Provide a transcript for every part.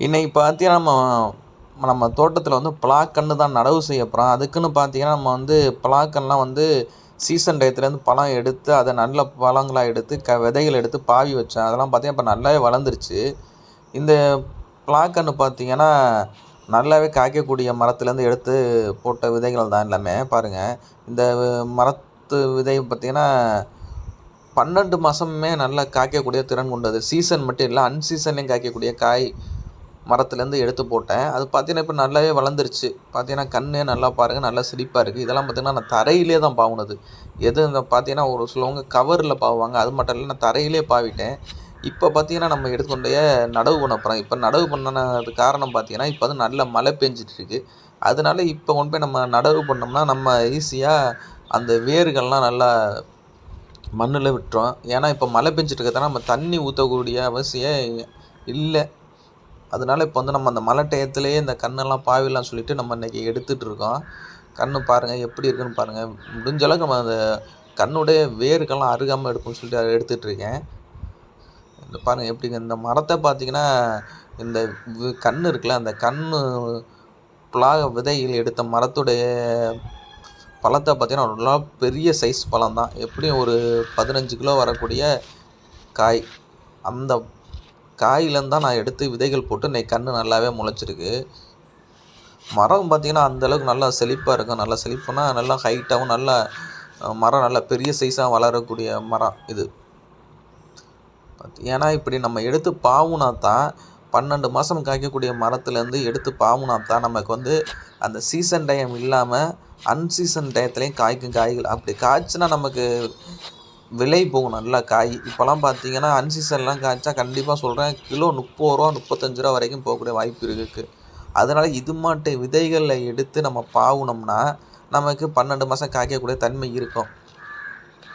இன்றைக்கி பார்த்தீங்கன்னா நம்ம நம்ம தோட்டத்தில் வந்து பலாக்கன்று தான் நடவு செய்ய போகிறோம் அதுக்குன்னு பார்த்தீங்கன்னா நம்ம வந்து பலாக்கன்லாம் வந்து சீசன் டயத்துலேருந்து பழம் எடுத்து அதை நல்ல பழங்களாக எடுத்து க விதைகள் எடுத்து பாவி வச்சேன் அதெல்லாம் பார்த்தீங்கன்னா இப்போ நல்லாவே வளர்ந்துருச்சு. இந்த பலாக்கன்று பார்த்தீங்கன்னா நல்லாவே காய்க்கக்கூடிய மரத்துலேருந்து எடுத்து போட்ட விதைகள் தான் எல்லாமே. பாருங்கள் இந்த மரத்து விதை பார்த்திங்கன்னா பன்னெண்டு மாதமுமே நல்லா காய்க்கக்கூடிய திறன் கொண்டது. சீசன் மட்டும் இல்லை அன்சீசன்லேயும் காய்க்கக்கூடிய காய் மரத்துலேருந்து எடுத்து போட்டேன். அது பார்த்தீங்கன்னா இப்போ நல்லாவே வளர்ந்துருச்சு. பார்த்தீங்கன்னா கண்ணே நல்லா பாருங்கள் நல்லா சிரிப்பாக இருக்குது இதெல்லாம் பார்த்தீங்கன்னா நான் தரையிலே தான் பாவுனது. எது இந்த பார்த்தீங்கன்னா ஒரு சிலவங்க கவரில் பாவுவாங்க. அது மட்டும் இல்லை நான் தரையிலே பாவிட்டேன். இப்போ பார்த்தீங்கன்னா நம்ம எடுத்துக்கொண்டே நடவு பண்ண போகிறோம் இப்போ நடவு பண்ணது காரணம் பார்த்தீங்கன்னா இப்போ வந்து நல்ல மழை பெஞ்சிட்டு இருக்கு. அதனால இப்போ கொண்டு போய் நம்ம நடவு பண்ணோம்னா நம்ம ஈஸியாக அந்த வேர்கள்லாம் நல்லா மண்ணில் விட்டுரும். ஏன்னா இப்போ மழை பெஞ்சிட்டு இருக்கிறதுனால நம்ம தண்ணி ஊற்றக்கூடிய அவசியம் இல்லை. அதனால இப்போ வந்து நம்ம அந்த மழை டயத்துலேயே இந்த கண்ணெல்லாம் பாவிலாம் சொல்லிட்டு நம்ம இன்றைக்கி எடுத்துகிட்டு இருக்கோம் கண்ணு பாருங்கள் எப்படி இருக்குன்னு பாருங்கள் முடிஞ்ச அளவுக்கு நம்ம அந்த கண்ணுடைய வேர்க்கெல்லாம் அருகாமல் எடுப்போம்னு சொல்லிட்டு அதை எடுத்துகிட்டு இருக்கேன் இந்த பாருங்கள் எப்படிங்க இந்த மரத்தை பார்த்தீங்கன்னா இந்த கண் இருக்குல்ல அந்த கண் புலாக விதைகள் எடுத்த மரத்துடைய பழத்தை பார்த்தீங்கன்னா நல்லா பெரிய சைஸ் பழம் தான் எப்படியும் ஒரு பதினஞ்சு கிலோ வரக்கூடிய காய். அந்த காயிலேருந்து தான் நான் எடுத்து விதைகள் போட்டு இன்னைக்கு கன்று நல்லாவே முளைச்சிருக்கு. மரம் பார்த்தீங்கன்னா அந்த அளவுக்கு நல்லா செழிப்பாக இருக்கும். நல்லா செழிப்புனா நல்லா ஹைட்டாகவும் நல்லா மரம் நல்லா பெரிய சைஸாக வளரக்கூடிய மரம் இது. ஏன்னா இப்படி நம்ம எடுத்து பாவுனா தான் பன்னெண்டு மாதம் காய்க்கக்கூடிய மரத்துலேருந்து எடுத்து பாவுனா தான் நமக்கு வந்து அந்த சீசன் டைம் இல்லாமல் அன்சீசன் டயத்துலேயும் காய்க்கும் காய்கள். அப்படி காய்ச்சினா நமக்கு விலை போகும் நல்லா காய். இப்போலாம் பார்த்தீங்கன்னா அன்சீசன்லாம் காய்ச்சா கண்டிப்பாக சொல்கிறேன் கிலோ முப்பது ரூபா முப்பத்தஞ்சு ரூபா வரைக்கும் போகக்கூடிய வாய்ப்பு இருக்குது அதனால் இது மாட்டை விதைகளை எடுத்து நம்ம பாவுனோம்னா நமக்கு பன்னெண்டு மாதம் காய்க்கக்கூடிய தன்மை இருக்கும்.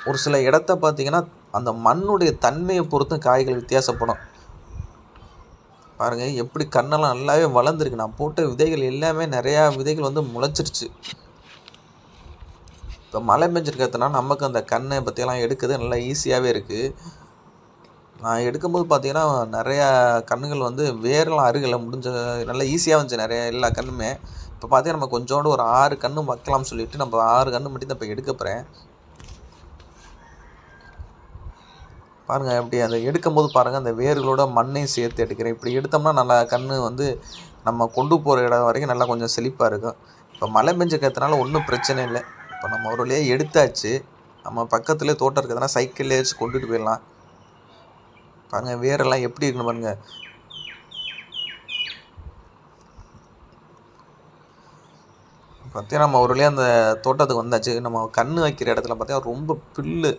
ஒரு சில இடத்த பார்த்திங்கன்னா அந்த மண்ணுடைய தன்மையை பொறுத்தும் காய்கள் வித்தியாசப்படும். பாருங்கள் எப்படி கண்ணெல்லாம் நல்லாவே வளர்ந்துருக்கு. நான் போட்ட விதைகள் எல்லாமே நிறையா விதைகள் வந்து முளைச்சிருச்சு. இப்போ மழை பெஞ்சிருக்கிறதுனா நமக்கு அந்த கண்ணை பற்றியெல்லாம் எடுக்கிறது நல்லா ஈஸியாகவே இருக்குது நான் எடுக்கும்போது பார்த்தீங்கன்னா நிறையா கண்ணுகள் வந்து வேரெல்லாம் அருகில் முடிஞ்ச நல்லா ஈஸியாக வந்துச்சு நிறைய எல்லா கண்ணுமே. இப்போ பார்த்தீங்கன்னா நம்ம கொஞ்சோண்டு ஒரு ஆறு கன்று வைக்கலாம்னு சொல்லிட்டு நம்ம ஆறு கன்று மட்டும் தான் இப்போ எடுக்க போகிறேன் பாருங்கள் எப்படி அதை எடுக்கும்போது பாருங்கள் அந்த வேர்களோட மண்ணையும் சேர்த்து எடுக்கிறேன். இப்படி எடுத்தோம்னா நல்லா கன்று வந்து நம்ம கொண்டு போகிற இடம் வரைக்கும் நல்லா கொஞ்சம் செழிப்பாக இருக்கும். இப்போ மழை பெஞ்சிருக்கிறதுனால ஒன்றும் பிரச்சனை இல்லை. இப்போ நம்ம ஒரு வழியாக எடுத்தாச்சு. நம்ம பக்கத்துலேயே தோட்டம் இருக்கிறதுனா சைக்கிளில் வச்சு கொண்டுட்டு போயிடலாம். பாருங்கள் வேரெல்லாம் எப்படி இருக்குன்னு பாருங்கள் பார்த்தீங்கன்னா நம்ம ஒரு வழியாக அந்த தோட்டத்துக்கு வந்தாச்சு. நம்ம கண்ணு வைக்கிற இடத்துல பார்த்தீங்கன்னா ரொம்ப புல்லு.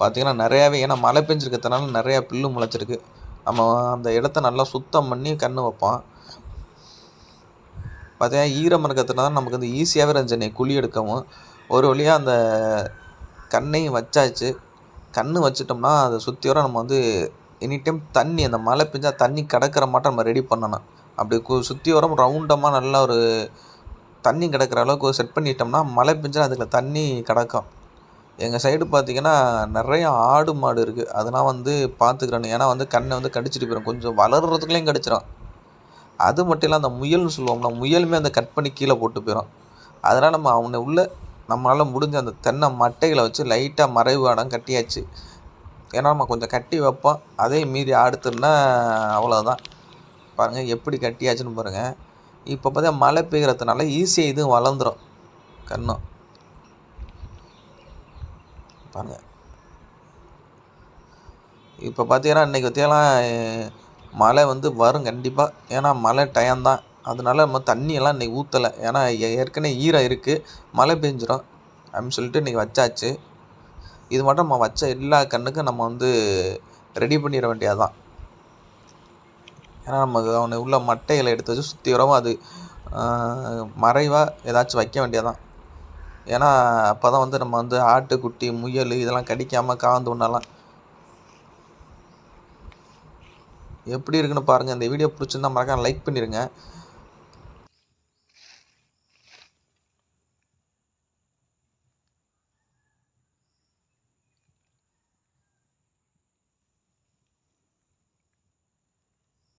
பார்த்தீங்கன்னா நிறையாவே ஏன்னா மழை பெஞ்சிருக்கிறதுனால நிறையா புல்லு முளைச்சிருக்கு. நம்ம அந்த இடத்த நல்லா சுத்தம் பண்ணி கண்ணு வைப்போம். பார்த்தீங்கன்னா ஈரம் இருக்கிறதுனால நமக்கு வந்து ஈஸியாகவே இருந்துச்சு குழி எடுக்கவும். ஒரு வழியாக அந்த கண்ணையும் வச்சாச்சு. கன்று வச்சிட்டோம்னா அதை சுற்றி வர நம்ம வந்து எனி டைம் தண்ணி அந்த மழை பெஞ்சால் தண்ணி கிடக்கிற மாட்டம் நம்ம ரெடி பண்ணணும். அப்படி கு- சுற்றி வரோம் ரவுண்டமாக நல்லா ஒரு தண்ணி கிடக்கிற அளவுக்கு செட் பண்ணிட்டோம்னா மழை பெஞ்சால் அதுக்கு தண்ணி கிடக்கும். எங்கள் சைடு பார்த்தீங்கன்னா நிறைய ஆடு மாடு இருக்குது அதெல்லாம் வந்து பார்த்துக்கிறேன் ஏன்னா வந்து கண்ணை வந்து கடிச்சிட்டு போயிடும் கொஞ்சம் வளர்கிறதுக்குள்ளேயும் கடிச்சிடும் அது மட்டும் இல்லை அந்த முயல்னு சொல்லுவோம்னா முயலுமே அந்த கட் பண்ணி கீழே போட்டு போயிடும் அதனால் நம்ம அவனை உள்ள நம்மளால் முடிஞ்ச அந்த தென்னை மட்டைகளை வச்சு லைட்டாக மறைவு இடம் கட்டியாச்சு. ஏன்னா நம்ம கொஞ்சம் கட்டி வைப்போம். அதே மீறி ஆடுத்துன்னா அவ்வளோதான் பாருங்கள் எப்படி கட்டியாச்சுன்னு பாருங்கள் இப்போ பார்த்தா மழை பெய்கிறதுனால ஈஸியாக இதுவும் வளர்ந்துடும் கன்றும் பாருங்கள் இப்போ பார்த்தீங்கன்னா இன்றைக்கி பார்த்தீங்கன்னா மழை வந்து வரும் கண்டிப்பாக ஏன்னா மழை டைம் தான். அதனால நம்ம தண்ணியெல்லாம் இன்றைக்கி ஊற்றலை ஏன்னா ஏற்கனவே ஈரம் இருக்குது மழை பெஞ்சிரும். அப்படின்னு சொல்லிட்டு இன்றைக்கி வச்சாச்சு. இது மட்டும் நம்ம வச்ச எல்லா கண்ணுக்கும் நம்ம வந்து ரெடி பண்ணிட வேண்டியதுதான். ஏன்னா நமக்கு அவனை உள்ள மட்டைகளை எடுத்து வச்சு சுற்றி வரவும் அது மறைவாக ஏதாச்சும் வைக்க வேண்டியதான் ஏன்னா அப்போ தான் வந்து நம்ம வந்து ஆட்டுக்குட்டி முயல் இதெல்லாம் கடிக்காமல் காந்து உண்ணலாம். எப்படி இருக்குன்னு பாருங்கள் இந்த வீடியோ பிடிச்சிருந்தா மறக்காம லைக் பண்ணிடுங்க